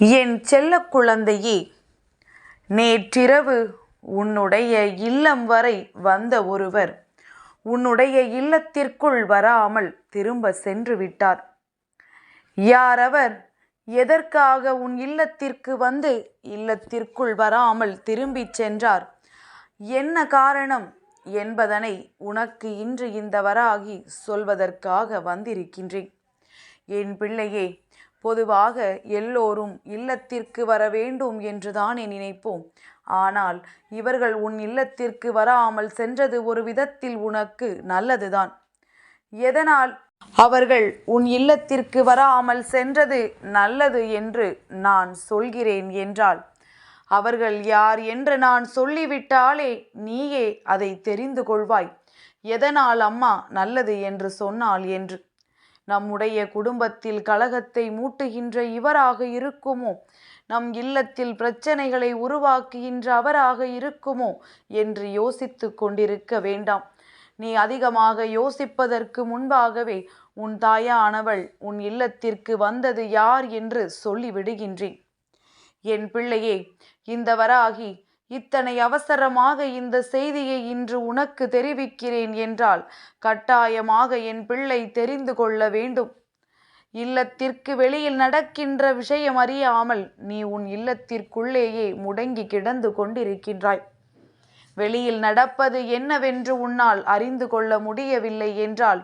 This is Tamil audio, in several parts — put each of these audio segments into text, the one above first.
என் செல்ல குழந்தையே நேற்றிரவு உன்னுடைய இல்லம் வரை வந்த ஒருவர் உன்னுடைய இல்லத்திற்குள் வராமல் திரும்ப சென்று விட்டார். யாரவர் எதற்காக உன் இல்லத்திற்கு வந்து இல்லத்திற்குள் வராமல் திரும்பிச் சென்றார்? என்ன காரணம் என்பதனை உனக்கு இன்று இந்த வராகி சொல்வதற்காக வந்திருக்கின்றேன். என் பிள்ளையே பொதுவாக எல்லோரும் இல்லத்திற்கு வர வேண்டும் என்றுதானே நினைப்போம். ஆனால் இவர்கள் உன் இல்லத்திற்கு வராமல் சென்றது ஒரு விதத்தில் உனக்கு நல்லதுதான். எதனால்? அவர்கள் உன் இல்லத்திற்கு வராமல் சென்றது நல்லது என்று நான் சொல்கிறேன் என்றால் அவர்கள் யார் என்று நான் சொல்லிவிட்டாலே நீயே அதை தெரிந்து கொள்வாய். எதனால் அம்மா நல்லது என்று சொன்னால் என்று? நம்முடைய குடும்பத்தில் கலகத்தை மூட்டுகின்ற இவராக இருக்குமோ? நம் இல்லத்தில் பிரச்சனைகளை உருவாக்குகின்ற அவராக இருக்குமோ? என்று யோசித்து கொண்டிருக்க வேண்டாம். நீ அதிகமாக யோசிப்பதற்கு முன்பாகவே உன் தாயானவள் உன் இல்லத்திற்கு வந்தது யார் என்று சொல்லிவிடுகின்றேன். என் பிள்ளையே இந்த வராகி இத்தனை அவசரமாக இந்த செய்தியை இன்று உனக்கு தெரிவிக்கிறேன் என்றால் கட்டாயமாக என் பிள்ளை தெரிந்து கொள்ள வேண்டும். இல்லத்திற்கு வெளியில் நடக்கின்ற விஷயம் அறியாமல் நீ உன் இல்லத்திற்குள்ளேயே முடங்கி கிடந்து கொண்டிருக்கின்றாய். வெளியில் நடப்பது என்னவென்று உன்னால் அறிந்து கொள்ள முடியவில்லை என்றால்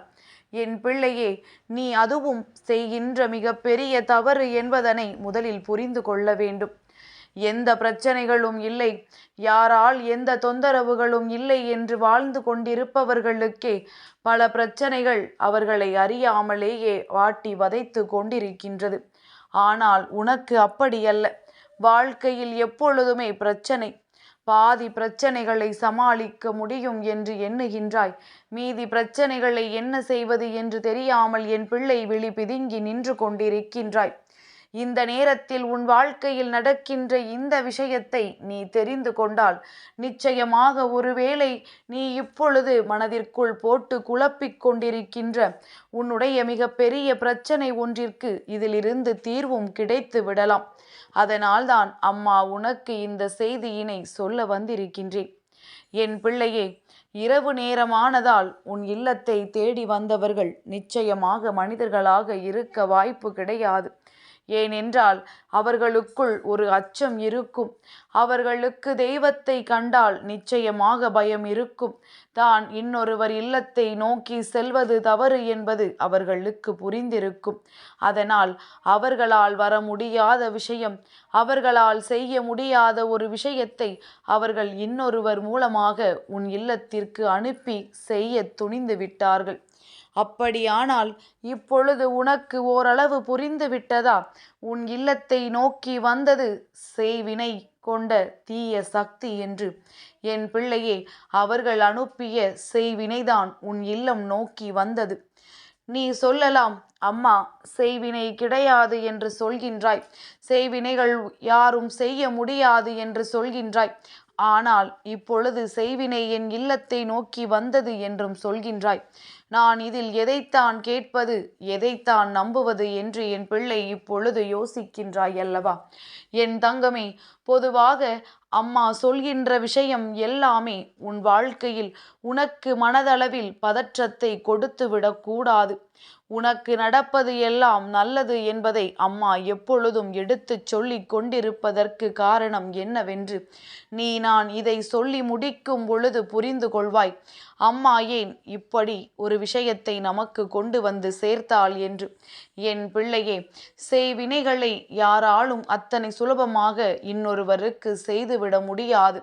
என் பிள்ளையே நீ அதுவும் செய்கின்ற மிக பெரிய தவறு என்பதனை முதலில் புரிந்து கொள்ள வேண்டும். எந்த பிரச்சனைகளும் இல்லை. யாரால் எந்த தொந்தரவுகளும் இல்லை என்று வாழ்ந்து கொண்டிருப்பவர்களுக்கே பல பிரச்சனைகள் அவர்களை அறியாமலேயே வாட்டி வதைத்து கொண்டிருக்கின்றது. ஆனால் உனக்கு அப்படியல்ல. வாழ்க்கையில் எப்பொழுதுமே பிரச்சனை. பாதி பிரச்சனைகளை சமாளிக்க முடியும் என்று எண்ணுகின்றாய். மீதி பிரச்சனைகளை என்ன செய்வது என்று தெரியாமல் என் பிள்ளை விழி பிதுங்கி நின்று கொண்டிருக்கின்றாய். இந்த நேரத்தில் உன் வாழ்க்கையில் நடக்கின்ற இந்த விஷயத்தை நீ தெரிந்து கொண்டால் நிச்சயமாக ஒருவேளை நீ இப்பொழுது மனதிற்குள் போட்டு குழப்பிக் கொண்டிருக்கின்ற உன்னுடைய மிக பெரிய பிரச்சனை ஒன்றிற்கு இதிலிருந்து தீர்வும் கிடைத்து விடலாம். அதனால்தான் அம்மா உனக்கு இந்த செய்தியினை சொல்ல வந்திருக்கின்றேன். என் பிள்ளையே இரவு நேரமானதால் உன் இல்லத்தை தேடி வந்தவர்கள் நிச்சயமாக மனிதர்களாக இருக்க வாய்ப்பு கிடையாது. ஏனென்றால் அவர்களுக்குள் ஒரு அச்சம் இருக்கும். அவர்களுக்கு தெய்வத்தை கண்டால் நிச்சயமாக பயம் இருக்கும். தான் இன்னொருவர் இல்லத்தை நோக்கி செல்வது தவறு என்பது அவர்களுக்கு புரிந்திருக்கும். அதனால் அவர்களால் வர முடியாத விஷயம் அவர்களால் செய்ய முடியாத ஒரு விஷயத்தை அவர்கள் இன்னொருவர் மூலமாக உன் இல்லத்திற்கு அனுப்பி செய்ய துணிந்து விட்டார்கள். அப்படியானால் இப்பொழுது உனக்கு ஓரளவு புரிந்து விட்டதா உன் இல்லத்தை நோக்கி வந்தது செய்வினை கொண்ட தீய சக்தி என்று. என் பிள்ளையே அவர்கள் அனுப்பிய செய்வினைதான் உன் இல்லம் நோக்கி வந்தது. நீ சொல்லலாம் அம்மா செய்வினை கிடையாது என்று சொல்கின்றாய். செய்வினைகள் யாரும் செய்ய முடியாது என்று சொல்கின்றாய். ஆனால் இப்பொழுது செய்வினை என் இல்லத்தை நோக்கி வந்தது என்றும் சொல்கின்றாய். நான் இதில் எதைத்தான் கேட்பது எதைத்தான் நம்புவது என்று என் பிள்ளை இப்பொழுது யோசிக்கின்றாய் அல்லவா? என் தங்கமே பொதுவாக அம்மா சொல்கின்ற விஷயம் எல்லாமே உன் வாழ்க்கையில் உனக்கு மனதளவில் பதற்றத்தை கொடுத்து விடக்கூடாது உனக்கு நடப்பது எல்லாம் நல்லது என்பதை அம்மா எப்பொழுதும் எடுத்துச் சொல்லிக் கொண்டிருப்பதற்கு காரணம் என்னவென்று நீ நான் இதை சொல்லி முடிக்கும் பொழுது புரிந்து கொள்வாய். அம்மா ஏன் இப்படி ஒரு விஷயத்தை நமக்கு கொண்டு வந்து சேர்த்தாள் என்று? என் பிள்ளையே செய்வினைகளை யாராலும் அத்தனை சுலபமாக இன்னொருவருக்கு செய்துவிட முடியாது.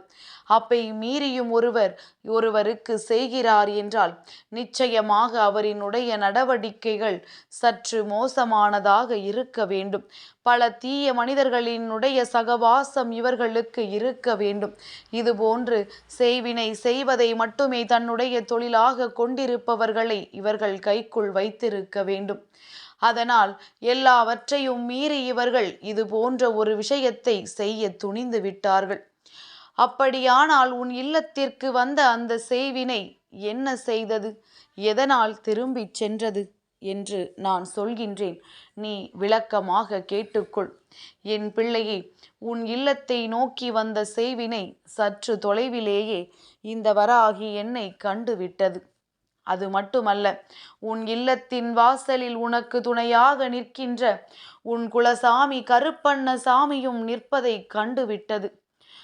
அப்பை மீறியும் ஒருவர் ஒருவருக்கு செய்கிறார் என்றால் நிச்சயமாக அவரினுடைய நடவடிக்கைகள் சற்று மோசமானதாக இருக்க வேண்டும். பல தீய மனிதர்களினுடைய சகவாசம் இவர்களுக்கு இருக்க வேண்டும். இதுபோன்று செய்வினை செய்வதை மட்டுமே தன்னுடைய தொழிலாக கொண்டிருப்பவர்களை இவர்கள் கைக்குள் வைத்திருக்க வேண்டும். அதனால் எல்லாவற்றையும் மீறி இவர்கள் இது போன்ற ஒரு விஷயத்தை செய்ய துணிந்து விட்டார்கள். அப்படியானால் உன் இல்லத்திற்கு வந்த அந்த செய்வினை என்ன செய்தது? எதனால் திரும்பிச் சென்றது? என்று நான் சொல்கின்றேன். நீ விளக்கமாக கேட்டுக்கொள். என் பிள்ளையே உன் இல்லத்தை நோக்கி வந்த செய்வினை சற்று தொலைவிலேயே இந்த வராகி என்னை கண்டுவிட்டது. அது மட்டுமல்ல உன் இல்லத்தின் வாசலில் உனக்கு துணையாக நிற்கின்ற உன் குலசாமி கருப்பண்ண சாமியும் நிற்பதை கண்டுவிட்டது.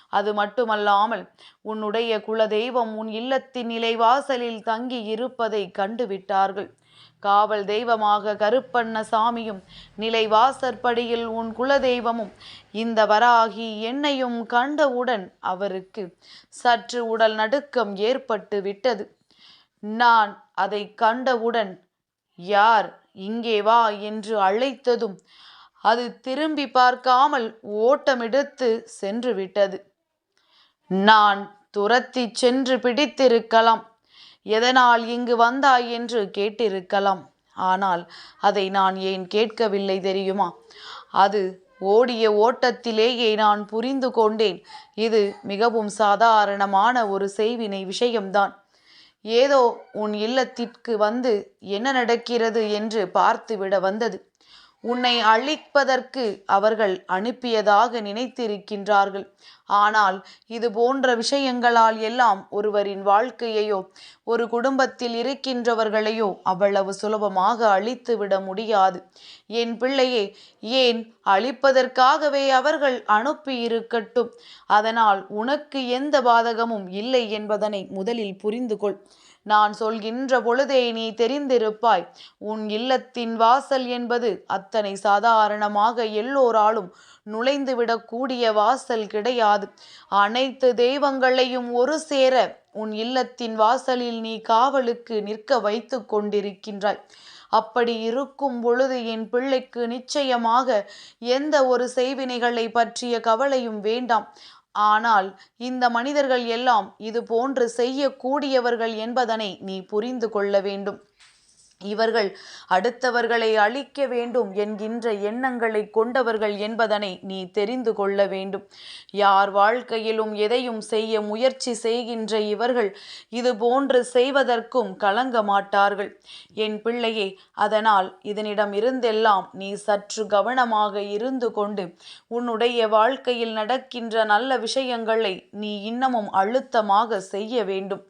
அது மட்டுமல்லாமல் உன்னுடைய குலதெய்வம் உன் இல்லத்தின் நிலைவாசலில் தங்கி இருப்பதை கண்டுவிட்டார்கள். காவல் தெய்வமாக கருப்பண்ண சாமியும் நிலைவாசற்படியில் உன் குலதெய்வமும் இந்த வராகி என்னையும் கண்டவுடன் அவருக்கு சற்று உடல் நடுக்கம் ஏற்பட்டு விட்டது. நான் அதை கண்டவுடன் யார் இங்கே வா என்று அழைத்ததும் அது திரும்பி பார்க்காமல் ஓட்டமெடுத்து சென்று விட்டது. நான் துரத்தி சென்று பிடித்திருக்கலாம். எதனால் இங்கு வந்தாய் என்று கேட்டிருக்கலாம். ஆனால் அதை நான் ஏன் கேட்கவில்லை தெரியுமா? அது ஓடிய ஓட்டத்திலேயே நான் புரிந்து கொண்டேன். இது மிகவும் சாதாரணமான ஒரு செய்வினை விஷயம்தான். ஏதோ உன் இல்லத்திற்கு வந்து என்ன நடக்கிறது என்று பார்த்துவிட வந்தது. உன்னை அழிப்பதற்கு அவர்கள் அனுப்பியதாக நினைத்திருக்கின்றார்கள். ஆனால் இது போன்ற விஷயங்களால் எல்லாம் ஒருவரின் வாழ்க்கையையோ ஒரு குடும்பத்தில் இருக்கின்றவர்களையோ அவ்வளவு சுலபமாக அழித்துவிட முடியாது. என் பிள்ளையே ஏன் அழிப்பதற்காகவே அவர்கள் அனுப்பி இருக்கட்டும் அதனால் உனக்கு எந்த பாதகமும் இல்லை என்பதனை முதலில் புரிந்து கொள் நான் சொல்கின்ற பொழுதே நீ தெரிந்திருப்பாய். உன் இல்லத்தின் வாசல் என்பது அத்தனை சாதாரணமாக எல்லோராலும் நுழைந்துவிடக்கூடிய வாசல் கிடையாது. அனைத்து தெய்வங்களையும் ஒரு சேர உன் இல்லத்தின் வாசலில் நீ காவலுக்கு நிற்க வைத்து கொண்டிருக்கின்றாய். அப்படி இருக்கும் பொழுது என் பிள்ளைக்கு நிச்சயமாக எந்த ஒரு செய்வினைகளை பற்றிய கவலையும் வேண்டாம். ஆனால் இந்த மனிதர்கள் எல்லாம் இது போன்று செய்யக்கூடியவர்கள் என்பதனை நீ புரிந்து கொள்ள வேண்டும். இவர்கள் அடுத்தவர்களை அழிக்க வேண்டும் என்கின்ற எண்ணங்களை கொண்டவர்கள் என்பதனை நீ தெரிந்து கொள்ள வேண்டும். யார் வாழ்க்கையிலும் எதையும் செய்ய முயற்சி செய்கின்ற இவர்கள் இது போன்று செய்வதற்கும் கலங்க மாட்டார்கள். என் பிள்ளையே அதனால் இதனிடம் இருந்தெல்லாம் நீ சற்று கவனமாக இருந்து கொண்டு உன்னுடைய வாழ்க்கையில் நடக்கின்ற நல்ல விஷயங்களை நீ இன்னமும் அழுத்தமாக செய்ய வேண்டும்.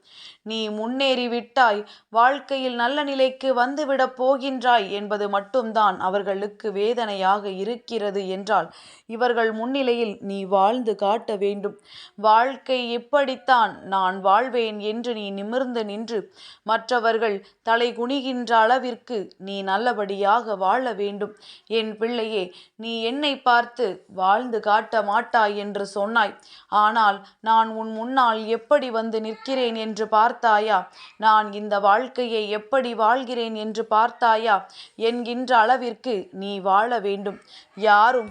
நீ முன்னேறிவிட்டாய் வாழ்க்கையில் நல்ல நிலைக்கு வந்துவிடப் போகின்றாய் என்பது மட்டும்தான் அவர்களுக்கு வேதனையாக இருக்கிறது என்றால் இவர்கள் முன்னிலையில் நீ வாழ்ந்து காட்ட வேண்டும். வாழ்க்கை இப்படித்தான். நான் வாழ்வேன் என்று நீ நிமிர்ந்து நின்று. மற்றவர்கள் தலை குனிகின்ற அளவிற்கு நீ நல்லபடியாக வாழ வேண்டும். என் பிள்ளையே நீ என்னை பார்த்து வாழ்ந்து காட்ட மாட்டாய் என்று சொன்னாய். ஆனால் நான் உன் முன்னால் எப்படி வந்து நிற்கிறேன் என்று பார்த்து பார்த்தாயா? நான் இந்த வாழ்க்கையை எப்படி வாழ்கிறேன் என்று பார்த்தாயா? என்கின்ற அளவிற்கு நீ வாழ வேண்டும். யாரும்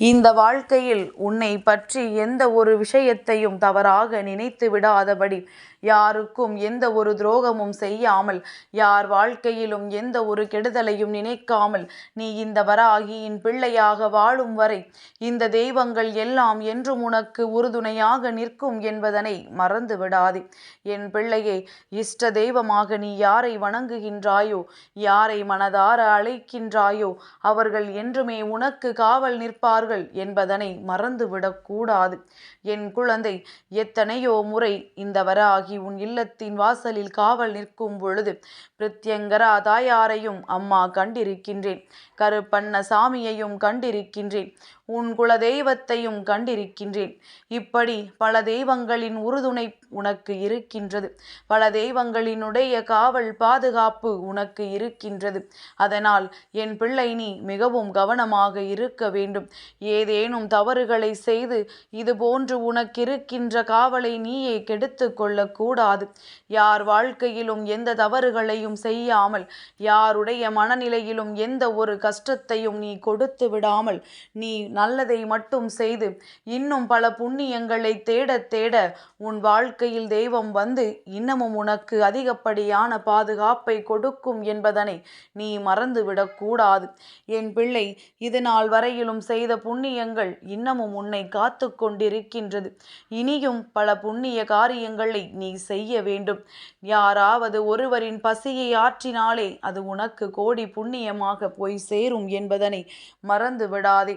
இந்த வாழ்க்கையில் உன்னை பற்றி எந்த ஒரு விஷயத்தையும் தவறாக நினைத்து விடாதபடி யாருக்கும் எந்த ஒரு துரோகமும் செய்யாமல் யார் வாழ்க்கையிலும் எந்த ஒரு கெடுதலையும் நினைக்காமல் நீ இந்த வராகியின் பிள்ளையாக வாழும் வரை இந்த தெய்வங்கள் எல்லாம் என்றும் உனக்கு உறுதுணையாக நிற்கும் என்பதனை மறந்து விடாதே. என் பிள்ளையே இஷ்ட தெய்வமாக நீ யாரை வணங்குகின்றாயோ யாரை மனதார அழைக்கின்றாயோ அவர்கள் என்றுமே உனக்கு காவல் நிற்பார் நிற்பார்கள் என்பதனை மறந்துவிடக்கூடாது என் குழந்தை எத்தனையோ முறை இந்த வராகி உன் இல்லத்தின் வாசலில் காவல் நிற்கும் பொழுது பிரத்யங்கரா தாயாரையும் அம்மா கண்டிருக்கின்றேன். கருப்பண்ண சாமியையும் கண்டிருக்கின்றேன். உன் குல தெய்வத்தையும் கண்டிருக்கின்றேன். இப்படி பல தெய்வங்களின் உறுதுணை உனக்கு இருக்கின்றது. பல தெய்வங்களினுடைய காவல் பாதுகாப்பு உனக்கு இருக்கின்றது. அதனால் என் பிள்ளை நீ மிகவும் கவனமாக இருக்க வேண்டும். ஏதேனும் தவறுகளை செய்து இது போன்று உனக்கு இருக்கின்ற காவலை நீயே கெடுத்து கொள்ளக்கூடாது. யார் வாழ்க்கையிலும் எந்த தவறுகளையும் செய்யாமல் யாருடைய மனநிலையிலும் எந்த ஒரு கஷ்டத்தையும் நீ கொடுத்து விடாமல் நீ நல்லதை மட்டும் செய்து இன்னும் பல புண்ணியங்களை தேட தேட உன் வாழ்க்கையில் தெய்வம் வந்து இன்னமும் உனக்கு அதிகப்படியான பாதுகாப்பை கொடுக்கும் என்பதனை நீ மறந்துவிடக்கூடாது என் பிள்ளை இது நாள் வரையிலும் செய்த புண்ணியங்கள் இன்னமும் உன்னை காத்து கொண்டிருக்கின்றது. இனியும் பல புண்ணிய காரியங்களை நீ நீ செய்ய வேண்டும். யாராவது ஒருவரின் பசியை ஆற்றினாலே அது உனக்கு கோடி புண்ணியமாக போய் சேரும் என்பதனை மறந்து விடாதே